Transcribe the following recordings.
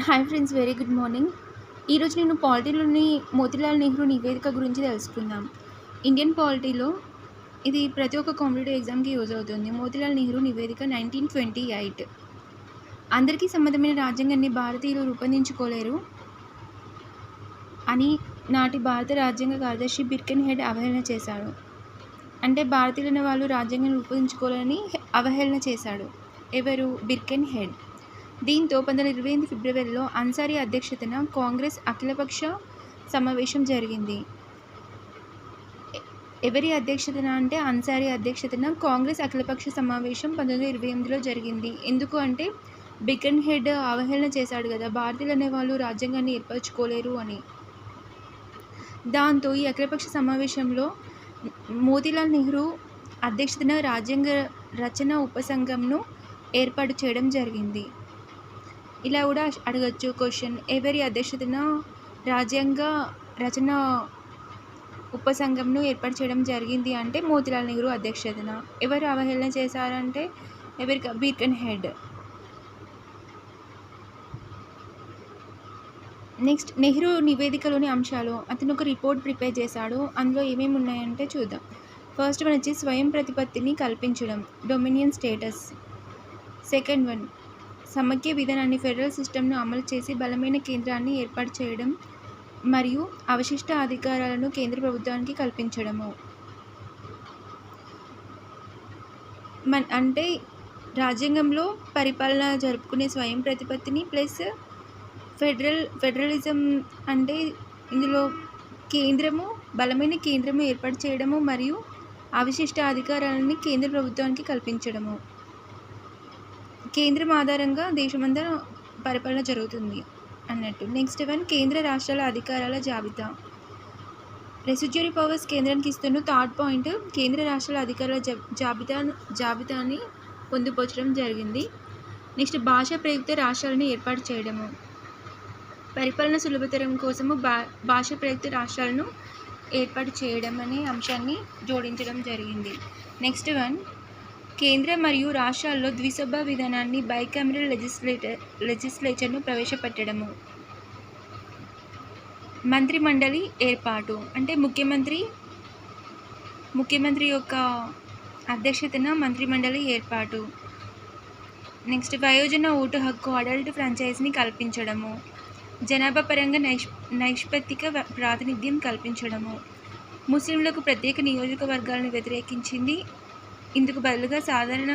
Hi friends very good morning ఈరోజు నేను పాలిటీలోని మోతీలాల్ నెహ్రూ నివేదిక గురించి తెలుసుకుందాం. ఇండియన్ పాలిటీలో ఇది ప్రతి ఒక్క కాంపిటేటివ్ ఎగ్జామ్కి యూజ్ అవుతుంది. మోతీలాల్ నెహ్రూ నివేదిక నైన్టీన్ ట్వంటీ ఎయిట్ అందరికీ సంబంధమైన రాజ్యాంగాన్ని భారతీయులు రూపొందించుకోలేరు అని నాటి భారత రాజ్యాంగ కార్యదర్శి బిర్కెన్ హెడ్ అవహేళన చేశాడు అంటే భారతీయులైన వాళ్ళు రాజ్యాంగాన్ని రూపొందించుకోవాలని అవహేళన చేశాడు. ఎవరు? Birkenhead. దీంతో పంతొమ్మిది ఇరవై ఎనిమిది ఫిబ్రవరిలో అన్సారీ అధ్యక్షతన కాంగ్రెస్ అఖిలపక్ష సమావేశం జరిగింది. ఎవరి అధ్యక్షతన అంటే అన్సారీ అధ్యక్షతన కాంగ్రెస్ అఖిలపక్ష సమావేశం పంతొమ్మిది ఇరవై ఎనిమిదిలో జరిగింది. ఎందుకు అంటే బికన్ హెడ్ అవహేళన చేశాడు కదా భారతీయులు అనే వాళ్ళు రాజ్యాంగాన్ని ఏర్పరచుకోలేరు అని. దాంతో ఈ అఖిలపక్ష సమావేశంలో మోతీలాల్ నెహ్రూ అధ్యక్షతన రాజ్యాంగ రచన ఉపసంఘంను ఏర్పాటు చేయడం జరిగింది. ఇలా కూడా అడగచ్చు క్వశ్చన్. ఎవరి అధ్యక్షతన రాజ్యాంగ రచన ఉపసంఘంను ఏర్పాటు చేయడం జరిగింది అంటే మోతిలాల్ నెహ్రూ అధ్యక్షతన. ఎవరు అవహేళన చేశారంటే ఎవరి బీర్కన్ హెడ్. నెక్స్ట్ నెహ్రూ నివేదికలోని అంశాలు. అతను ఒక రిపోర్ట్ ప్రిపేర్ చేశాడు. అందులో ఏమేమి ఉన్నాయంటే చూద్దాం. ఫస్ట్ వన్ వచ్చి స్వయం ప్రతిపత్తిని కల్పించడం. Dominion status. సెకండ్ వన్ సమైక్య విధానాన్ని ఫెడరల్ సిస్టమ్ను అమలు చేసి బలమైన కేంద్రాన్ని ఏర్పాటు చేయడం మరియు అవశిష్ట అధికారాలను కేంద్ర ప్రభుత్వానికి కల్పించడము. మన అంటే రాజ్యాంగంలో పరిపాలన జరుపుకునే స్వయం ప్రతిపత్తిని ప్లస్ ఫెడరల్ ఫెడరలిజం అంటే ఇందులో కేంద్రము బలమైన కేంద్రము ఏర్పాటు చేయడము మరియు అవశిష్ట అధికారాలని కేంద్ర ప్రభుత్వానికి కల్పించడము. కేంద్రం ఆధారంగా దేశమంతా పరిపాలన జరుగుతుంది అన్నట్టు. నెక్స్ట్ వన్ కేంద్ర రాష్ట్రాల అధికారాల జాబితా. రెసిడ్యూరీ పవర్స్ కేంద్రానికి ఇస్తున్న థర్డ్ పాయింట్ కేంద్ర రాష్ట్రాల అధికారుల జా- జాబితా జాబితాని పొందుపరచడం జరిగింది. నెక్స్ట్ భాష ప్రయుక్త రాష్ట్రాలను ఏర్పాటు చేయడము. పరిపాలన సులభతరం కోసము భా భాష ప్రయుక్త రాష్ట్రాలను ఏర్పాటు చేయడం అనే అంశాన్ని జోడించడం జరిగింది. నెక్స్ట్ వన్ కేంద్ర మరియు రాష్ట్రాల్లో ద్విసభ విధానాన్ని బైకామరల్ లెజిస్లేటర్ లెజిస్లేచర్ను ప్రవేశపెట్టడము. మంత్రిమండలి ఏర్పాటు. అంటే ముఖ్యమంత్రి ముఖ్యమంత్రి యొక్క అధ్యక్షతన మంత్రిమండలి ఏర్పాటు. నెక్స్ట్ వయోజన ఓటు హక్కు అడల్ట్ ఫ్రాంచైజ్ని కల్పించడము. జనాభా పరంగా నైష్ నైష్పత్తిక ప్రాతినిధ్యం కల్పించడము. ముస్లింలకు ప్రత్యేక నియోజకవర్గాలను వ్యతిరేకించింది ఇందుకు బదులుగా సాధారణ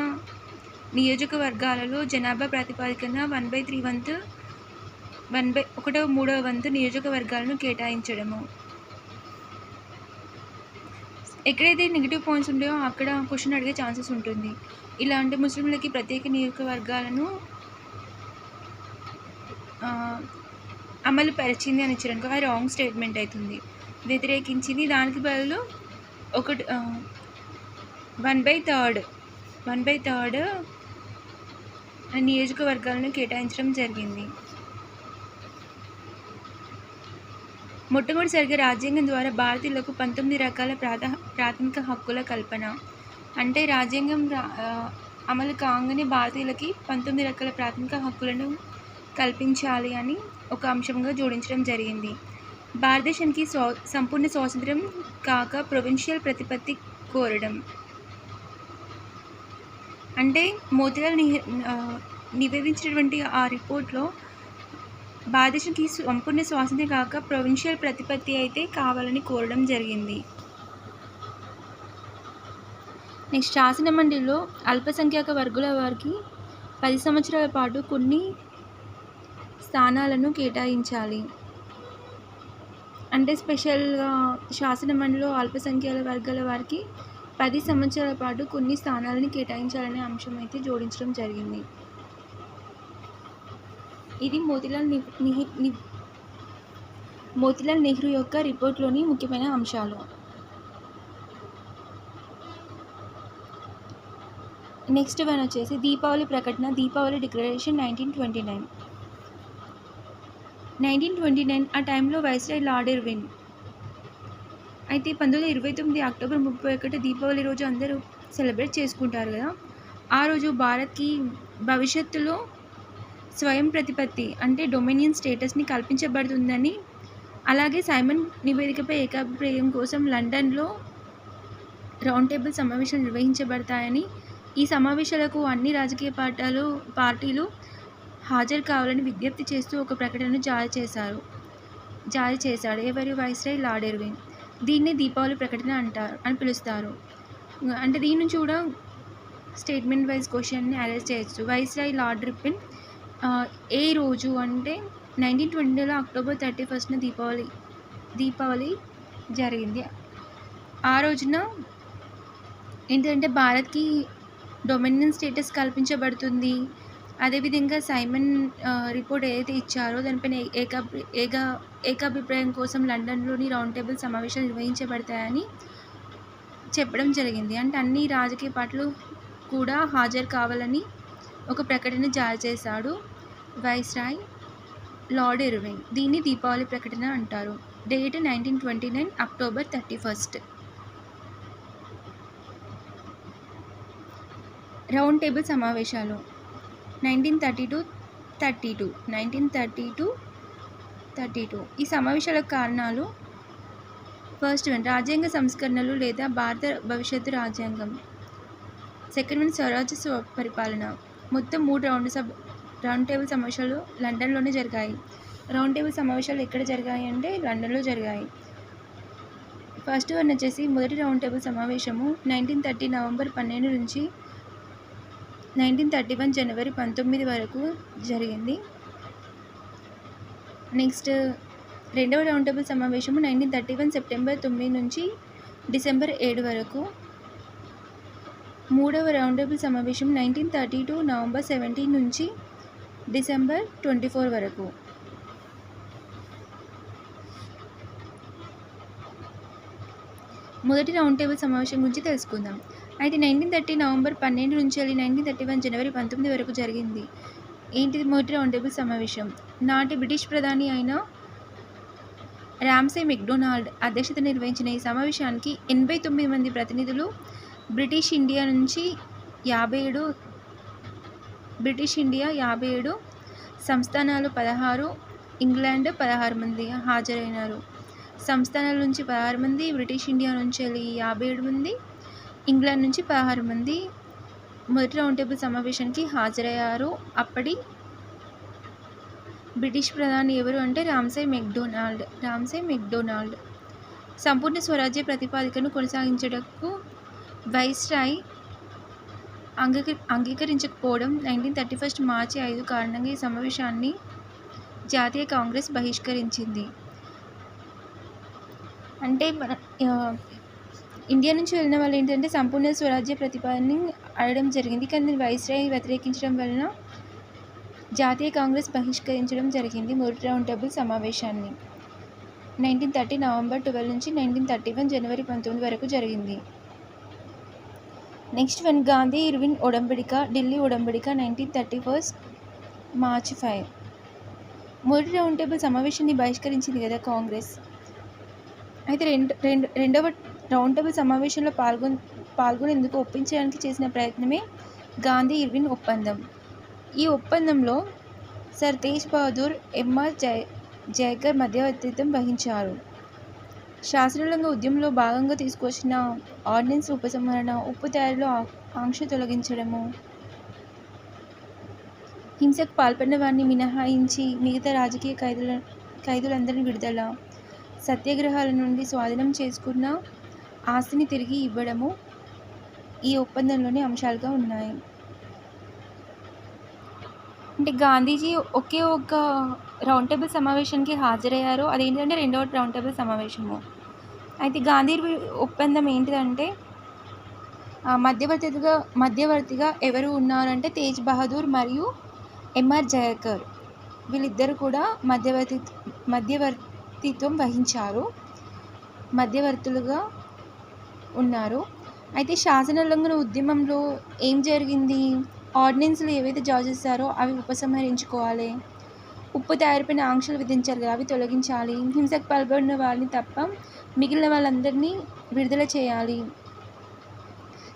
నియోజకవర్గాలలో జనాభా ప్రాతిపదికన వన్ బై త్రీ వంతు వన్ బై ఒకటో మూడవ వంతు నియోజకవర్గాలను కేటాయించడము. ఎక్కడైతే నెగిటివ్ పాయింట్స్ ఉంటాయో అక్కడ క్వశ్చన్ అడిగే ఛాన్సెస్ ఉంటుంది. ఇలాంటి ముస్లింలకి ప్రత్యేక నియోజకవర్గాలను అమలు పరిచింది అని ఇచ్చారనుకో అది రాంగ్ స్టేట్మెంట్ అవుతుంది. వ్యతిరేకించింది. దానికి బదులు ఒకటి one by third. One by third నియోజకవర్గాలను కేటాయించడం జరిగింది. మొట్టమొదటిసారిగా రాజ్యాంగం ద్వారా భారతీయులకు పంతొమ్మిది రకాల ప్రాథ ప్రాథమిక హక్కుల కల్పన. అంటే రాజ్యాంగం అమలు కాగానే భారతీయులకి పంతొమ్మిది రకాల ప్రాథమిక హక్కులను కల్పించాలి అని ఒక అంశంగా జోడించడం జరిగింది. భారతదేశానికి స్వా సంపూర్ణ స్వాతంత్రం కాక ప్రొవిన్షియల్ ప్రతిపత్తి కోరడం. అంటే మోతీలాల్ నివేదించినటువంటి ఆ రిపోర్ట్లో భారతదేశానికి సంపూర్ణ స్వాతంత్రం కాక ప్రొవిన్షియల్ ప్రతిపత్తి అయితే కావాలని కోరడం జరిగింది. నెక్స్ట్ శాసన మండలిలో అల్పసంఖ్యాక వర్గుల వారికి పది సంవత్సరాల పాటు కొన్ని స్థానాలను కేటాయించాలి. అంటే స్పెషల్గా శాసన మండలిలో అల్పసంఖ్యాల వర్గాల వారికి పది సంవత్సరాల పాటు కొన్ని స్థానాలను కేటాయించాలనే అంశం అయితే జోడించడం జరిగింది. ఇది మోతిలాల్ ని- మోతిలాల్ నెహ్రూ యొక్క రిపోర్ట్లోని ముఖ్యమైన అంశాలు. నెక్స్ట్ వన్ వచ్చేసి దీపావళి ప్రకటన Deepavali declaration nineteen twenty nine. Nineteen twenty nine ఆ టైంలో వైస్రాయ్ లార్డ్ ఇర్విన్ అయితే పంతొమ్మిది ఇరవై తొమ్మిది అక్టోబర్ ముప్పై ఒకటి దీపావళి రోజు అందరూ సెలబ్రేట్ చేసుకుంటారు కదా? ఆ రోజు భారత్కి భవిష్యత్తులో స్వయం ప్రతిపత్తి అంటే డొమినియన్ స్టేటస్ని కల్పించబడుతుందని అలాగే సైమన్ నివేదికపై ఏకాభిప్రాయం కోసం లండన్లో రౌండ్ టేబుల్ సమావేశాలు నిర్వహించబడతాయని ఈ సమావేశాలకు అన్ని రాజకీయ పార్టీలు పార్టీలు హాజరు కావాలని విజ్ఞప్తి చేస్తూ ఒక ప్రకటనను జారీ చేశారు. జారీ చేశాడు. ఎవరి? వైస్రాయ్ లార్డ్ ఎర్విన్ దీన్ని దీపావళి ప్రకటన అంటారు అని పిలుస్తారు. అంటే దీని నుంచి కూడా స్టేట్మెంట్ వైజ్ క్వశ్చన్ని అరెస్ట్ చేయొచ్చు. వైస్రాయ్ లార్డ్ రిపిన్ ఏ రోజు అంటే నైన్టీన్ ట్వంటీలో అక్టోబర్ థర్టీ ఫస్ట్న దీపావళి దీపావళి జరిగింది. ఆ రోజున ఏంటంటే భారత్కి డొమినియన్ స్టేటస్ కల్పించబడుతుంది. అదేవిధంగా సైమన్ రిపోర్ట్ ఏదైతే ఇచ్చారో దానిపైన ఏకాభి ఏకా ఏకాభిప్రాయం కోసం లండన్లోని రౌండ్ టేబుల్ సమావేశాలు నిర్వహించబడతాయని చెప్పడం జరిగింది. అంటే అన్ని రాజకీయ పార్టీలు కూడా హాజరు కావాలని ఒక ప్రకటన జారీ చేశాడు వైస్రాయ్ లార్డ్ ఇర్వింగ్ దీన్ని దీపావళి ప్రకటన అంటారు. Date nineteen twenty nine October thirty first. Round table సమావేశాలు. Nineteen thirty two thirty two nineteen thirty two thirty two. ఈ సమావేశాలకు కారణాలు ఫస్ట్ వన్ రాజ్యాంగ సంస్కరణలు లేదా భారత భవిష్యత్తు రాజ్యాంగం. సెకండ్ వన్ స్వరాజ్య స్వ పరిపాలన. మొత్తం మూడు రౌండ్ సభ రౌండ్ టేబుల్ సమావేశాలు లండన్లోనే జరిగాయి. రౌండ్ టేబుల్ సమావేశాలు ఎక్కడ జరిగాయి అంటే లండన్లో జరిగాయి. ఫస్ట్ వన్ వచ్చేసి మొదటి రౌండ్ టేబుల్ సమావేశము నైన్టీన్ థర్టీ నవంబర్ పన్నెండు నుంచి నైన్టీన్ థర్టీ వన్ జనవరి పంతొమ్మిది వరకు జరిగింది. నెక్స్ట్ రెండవ రౌండ్ టేబుల్ సమావేశము నైన్టీన్ థర్టీ వన్ సెప్టెంబర్ తొమ్మిది నుంచి డిసెంబర్ ఏడు వరకు. మూడవ రౌండ్ టేబుల్ సమావేశం nineteen thirty two November seventeen నుంచి డిసెంబర్ ట్వంటీ ఫోర్ వరకు. మొదటి రౌండ్ టేబుల్ సమావేశం గురించి తెలుసుకుందాం. అయితే నైన్టీన్ థర్టీ నవంబర్ పన్నెండు నుంచి వెళ్ళి నైన్టీన్ థర్టీ వన్ జనవరి పంతొమ్మిది వరకు జరిగింది. ఏంటిది మొదటి రౌండ్ టేబుల్ సమావేశం? నాటి బ్రిటిష్ ప్రధాని అయిన రామ్సే మెక్డొనాల్డ్ అధ్యక్షత నిర్వహించిన ఈ సమావేశానికి ఎనభై తొమ్మిది మంది ప్రతినిధులు బ్రిటిష్ ఇండియా నుంచి యాభై ఏడు బ్రిటిష్ ఇండియా యాభై ఏడు సంస్థానాలు పదహారు ఇంగ్లాండ్ పదహారు మంది హాజరైనారు. సంస్థానాల నుంచి పదహారు మంది బ్రిటిష్ ఇండియా నుంచి వెళ్ళి యాభై ఏడు మంది ఇంగ్లాండ్ నుంచి పదహారు మంది మొదటి రౌండ్ టేబుల్ సమావేశానికి హాజరయ్యారు. అప్పటి బ్రిటిష్ ప్రధాని ఎవరు అంటే రామ్సే మెక్డొనాల్డ్. Ramsay MacDonald. సంపూర్ణ స్వరాజ్య ప్రతిపాదికను కొనసాగించడకు వైస్రాయ్ అంగీక అంగీకరించకపోవడం నైన్టీన్ థర్టీ ఫస్ట్ మార్చి ఐదు కారణంగా ఈ సమావేశాన్ని జాతీయ కాంగ్రెస్ బహిష్కరించింది. అంటే మన ఇండియా నుంచి వెళ్ళిన వాళ్ళు ఏంటంటే సంపూర్ణ స్వరాజ్య ప్రతిపాదనని అడగడం జరిగింది. కానీ దీన్ని వైస్రాయ్ వ్యతిరేకించడం వలన జాతీయ కాంగ్రెస్ బహిష్కరించడం జరిగింది. మొదటి రౌండ్ టేబుల్ సమావేశాన్ని నైన్టీన్ థర్టీ నవంబర్ ట్వెల్వ్ నుంచి నైన్టీన్ థర్టీ వన్ జనవరి పంతొమ్మిది వరకు జరిగింది. నెక్స్ట్ వన్ గాంధీ ఇర్విన్ ఒడంబడిక Delhi ఒడంబడిక nineteen thirty first March five. మొదటి రౌండ్ టేబుల్ సమావేశాన్ని బహిష్కరించింది కదా కాంగ్రెస్. అయితే రెండు రెండు రెండవ రౌండ్ టేబుల్ సమావేశంలో పాల్గొని పాల్గొనేందుకు ఒప్పించడానికి చేసిన ప్రయత్నమే గాంధీ ఇర్విన్ ఒప్పందం. ఈ ఒప్పందంలో sir Tej Bahadur M R జయ జయకర్ మధ్యవర్తిత్వం వహించారు. శాస్త్రీయంగా ఉద్యమంలో భాగంగా తీసుకొచ్చిన ఆర్డినెన్స్ ఉపసంహరణ ఉప్పు తయారీలో ఆంక్ష తొలగించడము హింసకు పాల్పడిన వారిని మినహాయించి మిగతా రాజకీయ ఖైదుల ఖైదులందరినీ విడుదల సత్యాగ్రహాల నుండి స్వాధీనం చేసుకున్న ఆస్తిని తిరిగి ఇవ్వడము ఈ ఒప్పందంలోని అంశాలుగా ఉన్నాయి. అంటే గాంధీజీ ఒకే ఒక రౌండ్ టేబుల్ సమావేశానికి హాజరయ్యారు. అదేంటంటే రెండవ రౌండ్ టేబుల్ సమావేశము. అయితే గాంధీ ఒప్పందం ఏంటిదంటే మధ్యవర్తిగా మధ్యవర్తిగా ఎవరు ఉన్నారంటే తేజ్ బహదూర్ మరియు ఎంఆర్ జయకర్. వీళ్ళిద్దరు కూడా మధ్యవర్తి మధ్యవర్తిత్వం వహించారు. మధ్యవర్తులుగా ఉన్నారు. అయితే శాసనోల్లంఘన ఉద్యమంలో ఏం జరిగింది? ఆర్డినెన్స్లు ఏవైతే జారీ చేశారో అవి ఉపసంహరించుకోవాలి. ఉప్పు తయారీపైన ఆంక్షలు విధించారు కదా అవి తొలగించాలి. హింసకు పాల్పడిన వాళ్ళని తప్ప మిగిలిన వాళ్ళందరినీ విడుదల చేయాలి.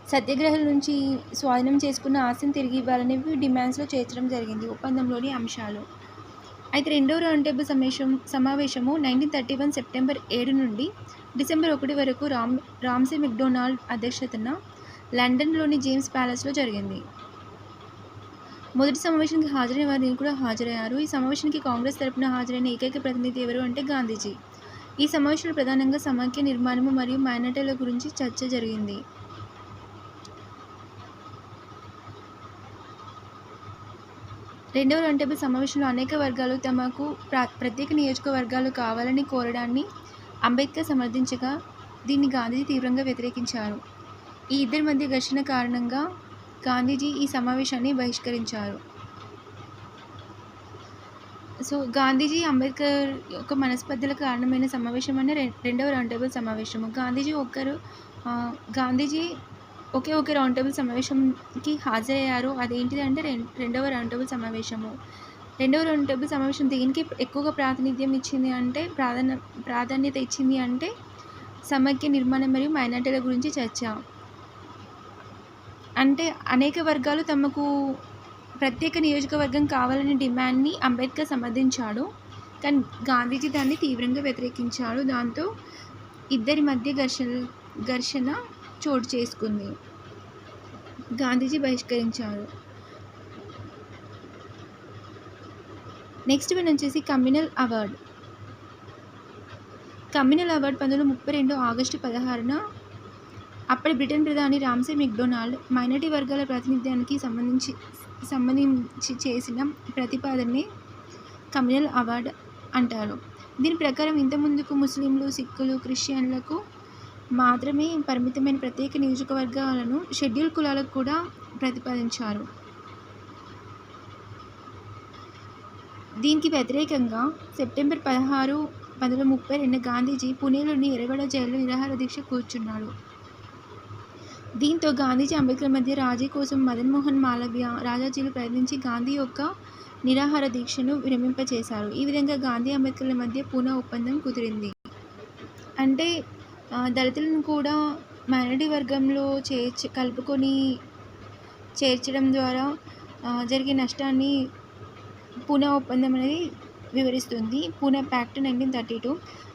సత్యాగ్రహుల నుంచి స్వాధీనం చేసుకున్న ఆస్తిని తిరిగి ఇవ్వాలనేవి డిమాండ్స్లో చేర్చడం జరిగింది. ఒప్పందంలోని అంశాలు. అయితే రెండవ రౌండ్ టేబుల్ సమావేశం సమావేశము నైన్టీన్ థర్టీ వన్ సెప్టెంబర్ ఏడు నుండి డిసెంబర్ ఒకటి వరకు రామ్ రామ్సే మెక్డొనాల్డ్ అధ్యక్షతన లండన్లోని జేమ్స్ ప్యాలెస్లో జరిగింది. మొదటి సమావేశానికి హాజరైన వారిని కూడా హాజరయ్యారు. ఈ సమావేశానికి కాంగ్రెస్ తరపున హాజరైన ఏకైక ప్రతినిధి ఎవరు అంటే గాంధీజీ. ఈ సమావేశంలో ప్రధానంగా సమాఖ్య నిర్మాణము మరియు మైనార్టీల గురించి చర్చ జరిగింది. రెండవ రౌండ్ టేబుల్ సమావేశంలో అనేక వర్గాలు తమకు ప్ర ప్రత్యేక నియోజకవర్గాలు కావాలని కోరడాన్ని అంబేద్కర్ సమర్థించగా దీన్ని గాంధీజీ తీవ్రంగా వ్యతిరేకించారు. ఈ ఇద్దరి మధ్య ఘర్షణ కారణంగా గాంధీజీ ఈ సమావేశాన్ని బహిష్కరించారు. సో గాంధీజీ అంబేద్కర్ యొక్క మనస్పర్ధల కారణమైన సమావేశం అనే రె రెండవ రౌండ్ టేబుల్ సమావేశము. గాంధీజీ ఒక్కరు గాంధీజీ ఒకే ఒకే రౌండ్ టేబుల్ సమావేశంకి హాజరయ్యారు. అదేంటిది అంటే రెండవ రౌండ్ టేబుల్ సమావేశము. రెండవ రౌండ్ టేబుల్ సమావేశం దేనికి ఎక్కువగా ప్రాతినిధ్యం ఇచ్చింది అంటే ప్రాధాన్య ప్రాధాన్యత ఇచ్చింది అంటే సమైక్య నిర్మాణం మరియు మైనార్టీల గురించి చర్చ. అంటే అనేక వర్గాలు తమకు ప్రత్యేక నియోజకవర్గం కావాలనే డిమాండ్ని అంబేద్కర్ సమర్థించాడు. కానీ గాంధీజీ దాన్ని తీవ్రంగా వ్యతిరేకించాడు. దాంతో ఇద్దరి మధ్య ఘర్షణ ఘర్షణ చోటు చేసుకుంది. గాంధీజీ బహిష్కరించారు. నెక్స్ట్ వన్ వచ్చేసి కమ్యూనల్ అవార్డ్. కమ్యూనల్ అవార్డ్ పంతొమ్మిది ముప్పై రెండు ఆగస్టు పదహారున అప్పటి బ్రిటన్ ప్రధాని రామ్సే మెక్డొనాల్డ్ మైనార్టీ వర్గాల ప్రాతినిధ్యానికి సంబంధించి సంబంధించి చేసిన ప్రతిపాదనని కమ్యూనల్ అవార్డ్ అంటారు. దీని ప్రకారం ఇంతకుముందుకు ముస్లింలు సిక్కులు క్రిస్టియన్లకు మాత్రమే పరిమితమైన ప్రత్యేక నియోజకవర్గాలను షెడ్యూల్ కులాలకు కూడా ప్రతిపాదించారు. దీనికి వ్యతిరేకంగా సెప్టెంబర్ పదహారు పంతొమ్మిది ముప్పై రెండు గాంధీజీ పుణేలోని ఎర్రగొండ జైల్లో నిరాహార దీక్ష కూర్చున్నాడు దీంతో గాంధీజీ అంబేద్కర్ మధ్య రాజీ కోసం మదన్ మోహన్ మాలవ్య రాజాజీలు ప్రయత్నించి గాంధీ యొక్క నిరాహార దీక్షను విరమింపచేశారు. ఈ విధంగా గాంధీ అంబేద్కర్ల మధ్య పూనా ఒప్పందం కుదిరింది. అంటే దళితులను కూడా మైనారిటీ వర్గంలో చేర్చి కలుపుకొని చేర్చడం ద్వారా జరిగే నష్టాన్ని పూనా ఒప్పందం అనేది వివరిస్తుంది. Poona pact nineteen thirty two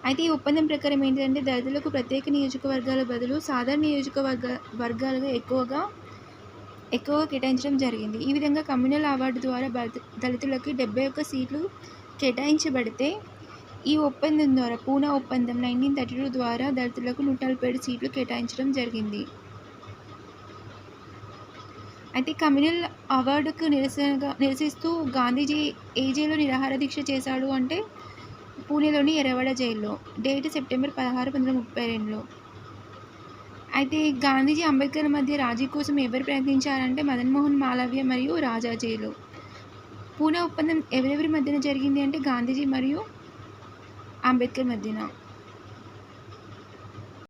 అయితే ఈ ఒప్పందం ప్రకారం ఏంటంటే దళితులకు ప్రత్యేక నియోజకవర్గాల బదులు సాధారణ నియోజకవర్గ వర్గాలుగా ఎక్కువగా ఎక్కువగా కేటాయించడం జరిగింది. ఈ విధంగా కమ్యూనల్ అవార్డు ద్వారా దళితులకి డెబ్బై ఒక్క సీట్లు కేటాయించబడితే ఈ ఒప్పందం ద్వారా పూనా ఒప్పందం నైన్టీన్ థర్టీ టూ ద్వారా దళితులకు నూట నలభై ఏడు సీట్లు కేటాయించడం జరిగింది. అయితే కమ్యూనల్ అవార్డుకు నిరసనగా నిరసిస్తూ గాంధీజీ ఏ జైల్లో నిరాహార దీక్ష చేశాడు అంటే పూణేలోని ఎర్రవాడ జైల్లో డేట్ సెప్టెంబర్ పదహారు పంతొమ్మిది ముప్పై రెండులో. అయితే గాంధీజీ అంబేద్కర్ మధ్య రాజీ కోసం ఎవరు ప్రయత్నించారంటే మదన్ మోహన్ మాలవ్య మరియు రాజాజీలు పూణే ఒప్పందం ఎవరెవరి మధ్యన జరిగింది అంటే గాంధీజీ మరియు అంబేద్కర్ మధ్యన